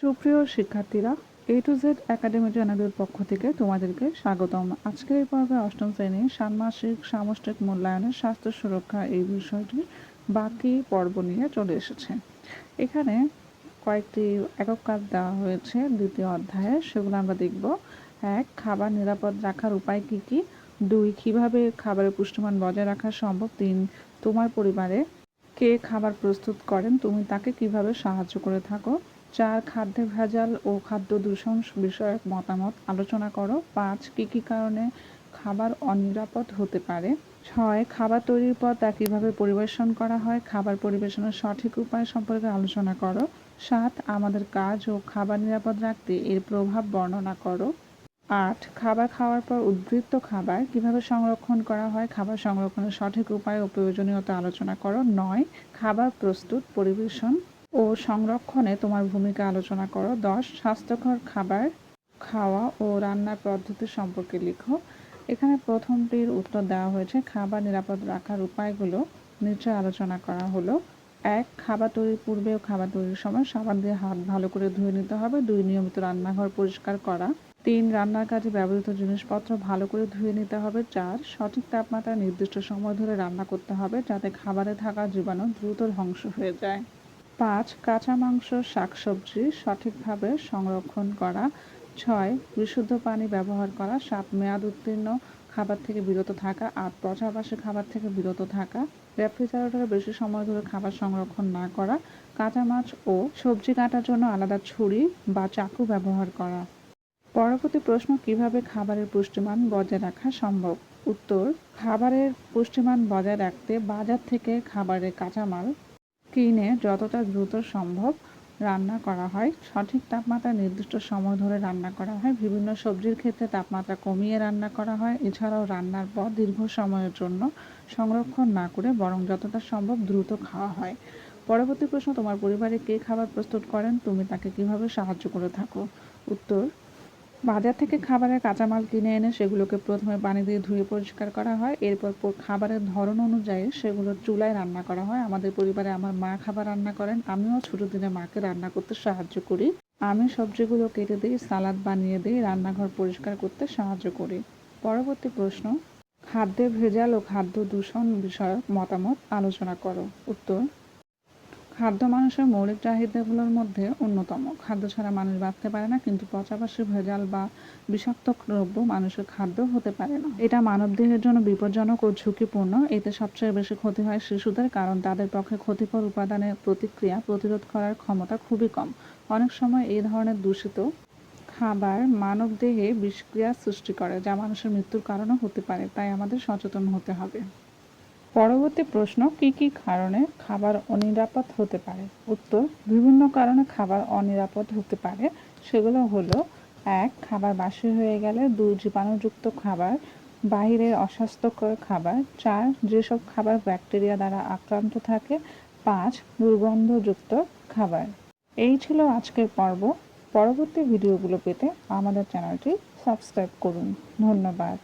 সুপ্রিয় শিক্ষার্থীরা এ to Z academy চ্যানেলের পক্ষ থেকে তোমাদেরকে স্বাগতম। আজকের এই পর্বে অষ্টম শ্রেণি ষান্মাসিক সামষ্টিক মূল্যায়নের স্বাস্থ্য সুরক্ষা এই বিষয়টি বাকি পর্ব নিয়ে চলে এসেছে। এখানে কয়েকটি একক কাজ দেওয়া হয়েছে দ্বিতীয় অধ্যায়ে। সেগুলো আমরা দেখব। এক, খাবার নিরাপদ রাখার উপায় কী কী? দুই, কীভাবে খাবারের পুষ্টিমান বজায় রাখা সম্ভব? তিন, তোমার পরিবারে কে খাবার প্রস্তুত করেন? তুমি তাকে কীভাবে সাহায্য করে থাকো? চার খাদ্যে ভেজাল ও খাদ্য দূষণ বিষয়ক মতামত আলোচনা করো। পাঁচ, কী কী কারণে খাবার অনিরাপদ হতে পারে? ছয়, খাবার তৈরির পর তা কীভাবে পরিবেশন করা হয়? খাবার পরিবেশনের সঠিক উপায় সম্পর্কে আলোচনা করো। সাত, আমাদের কাজ ও খাবার নিরাপদ রাখতে এর প্রভাব বর্ণনা করো। আট, খাবার খাওয়ার পর উদ্বৃত্ত খাবার কীভাবে সংরক্ষণ করা হয়? খাবার সংরক্ষণের সঠিক উপায় ও প্রয়োজনীয়তা আলোচনা করো। নয়, খাবার প্রস্তুত, পরিবেশন ও সংরক্ষণে তোমার ভূমিকা আলোচনা করো। দশ, স্বাস্থ্যকর খাবার খাওয়া ও রান্নার পদ্ধতি সম্পর্কে লিখো। এখানে প্রথমটির উত্তর দেওয়া হয়েছে, খাবার নিরাপদ রাখার উপায়গুলো নিচে আলোচনা করা হলো। এক, খাবার তৈরির পূর্বে ও খাবার তৈরির সময় সাবান দিয়ে হাত ভালো করে ধুয়ে নিতে হবে। দুই, নিয়মিত রান্নাঘর পরিষ্কার করা। তিন, রান্নার কাজে ব্যবহৃত জিনিসপত্র ভালো করে ধুয়ে নিতে হবে। চার, সঠিক তাপমাত্রা নির্দিষ্ট সময় ধরে রান্না করতে হবে যাতে খাবারে থাকা জীবাণু দ্রুত ধ্বংস হয়ে যায়। পাঁচ কাঁচা মাংস, শাকসবজি সঠিকভাবে সংরক্ষণ করা, ছয় বিশুদ্ধ পানি ব্যবহার করা, সাত মেয়াদ উত্তীর্ণ খাবার থেকে বিরত থাকা, আট পচাবাসী খাবার থেকে বিরত থাকা, রেফ্রিজারেটরে বেশি সময় ধরে খাবার সংরক্ষণ না করা, কাঁচা মাছ ও সবজি কাটার জন্য আলাদা ছুরি বা চাকু ব্যবহার করা। পরবর্তী প্রশ্ন, কীভাবে খাবারের পুষ্টিমান বজায় রাখা সম্ভব? উত্তর, খাবারের পুষ্টিমান বজায় রাখতে বাজার থেকে খাবারের কাঁচামাল কিনে যতটা দ্রুত সম্ভব রান্না করা হয়, সঠিক তাপমাত্রা নির্দিষ্ট সময় ধরে রান্না করা হয়। বিভিন্ন সবজির ক্ষেত্রে তাপমাত্রা কমিয়ে রান্না করা হয়। এছাড়াও রান্নার পর দীর্ঘ সময়ের জন্য সংরক্ষণ না করে বরং যতটা সম্ভব দ্রুত খাওয়া হয়। পরবর্তী প্রশ্ন, তোমার পরিবারে কে খাবার প্রস্তুত করেন? তুমি তাকে কীভাবে সাহায্য করে থাকো? উত্তর বাজার থেকে খাবারের কাঁচামাল কিনে এনে সেগুলোকে প্রথমে পানি দিয়ে ধুয়ে পরিষ্কার করা হয়। এরপর খাবারের ধরন অনুযায়ী সেগুলো চুলায় রান্না করা হয়। আমাদের পরিবারে আমার মা খাবার রান্না করেন। আমিও ছোটো দিনে মাকে রান্না করতে সাহায্য করি। আমি সবজিগুলো কেটে দিই, সালাদ বানিয়ে দিই, রান্নাঘর পরিষ্কার করতে সাহায্য করি। পরবর্তী প্রশ্ন, খাদ্যে ভেজাল ও খাদ্য দূষণ বিষয়ক মতামত আলোচনা করো। উত্তর খাদ্য মানুষের মৌলিক চাহিদাগুলোর মধ্যে অন্যতম। খাদ্য ছাড়া মানুষ বাঁচতে পারে না, কিন্তু পচাবাসী ভেজাল বা বিষাক্ত দ্রব্য মানুষের খাদ্য হতে পারে না। এটা মানবদেহের জন্য বিপজ্জনক ও ঝুঁকিপূর্ণ। এতে সবচেয়ে বেশি ক্ষতি হয় শিশুদের, কারণ তাদের পক্ষে ক্ষতিকর উপাদানের প্রতিক্রিয়া প্রতিরোধ করার ক্ষমতা খুবই কম। অনেক সময় এই ধরনের দূষিত খাবার মানবদেহে বিষক্রিয়া সৃষ্টি করে, যা মানুষের মৃত্যুর কারণও হতে পারে। তাই আমাদের সচেতন হতে হবে। পরবর্তী প্রশ্ন, কি কি কারণে খাবার অনিরাপদ হতে পারে? উত্তর, বিভিন্ন কারণে খাবার অনিরাপদ হতে পারে। সেগুলো হলো, এক, খাবার বাসি হয়ে গেলে দুই জীবাণুযুক্ত খাবার, বাহিরের অস্বাস্থ্যকর খাবার, চার, যেসব খাবার ব্যাকটেরিয়া দ্বারা আক্রান্ত থাকে, পাঁচ, দুর্গন্ধযুক্ত খাবার। এই ছিল আজকের পর্ব। পরবর্তী ভিডিওগুলো পেতে আমাদের চ্যানেলটি সাবস্ক্রাইব করুন। ধন্যবাদ।